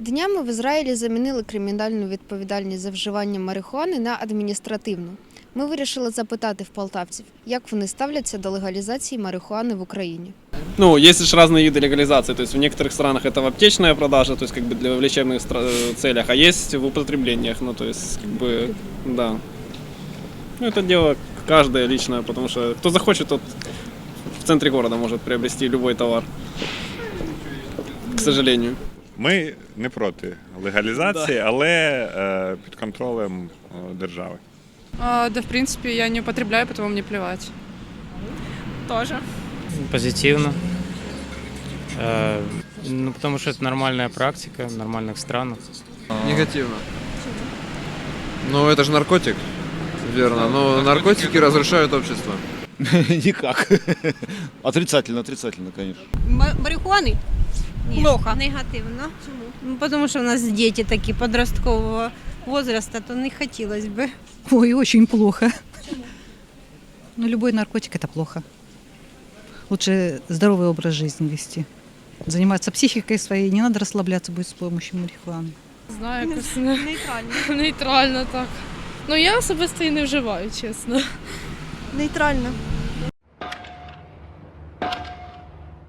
Днями в Ізраїлі замінили кримінальну відповідальність за вживання марихуани на адміністративну. Ми вирішили запитати в полтавців, як вони ставляться до легалізації марихуани в Україні. Ну, есть же разные виды легализации. То есть в некоторых странах это в аптечная продажа, то есть как бы для в лечебных стра- э, целях, а есть в употреблениях. Ну, то есть, как бы, да. Ну, это дело каждое личное, потому что кто захочет, тот в центре города может приобрести любой товар. К сожалению. Ми не проти легалізації, але е, під контролем е, держави. А, да, в принципе, я не употребляю, потому мне плевать. Тоже. Позитивно. Э, Ну, потому что это нормальная практика в нормальных странах. Негативно. Ну, это же наркотик. Верно. Но наркотики разрушают общество. Никак. Отрицательно, отрицательно, конечно. Ма- Марихуани? Плохо. Негативно. Чому? Ну, потому що у нас діти такі подросткового возраста, то не хотілося б. Ой, очень плохо. Ну, любой наркотик это плохо. Лучше здоровый образ жизни вести. Заниматься психикой своей, не надо расслабляться будет с помощью марихуаны. Знаю, якось не- Нейтрально. нейтрально так. Ну я особисто і не вживаю, чесно. Нейтрально.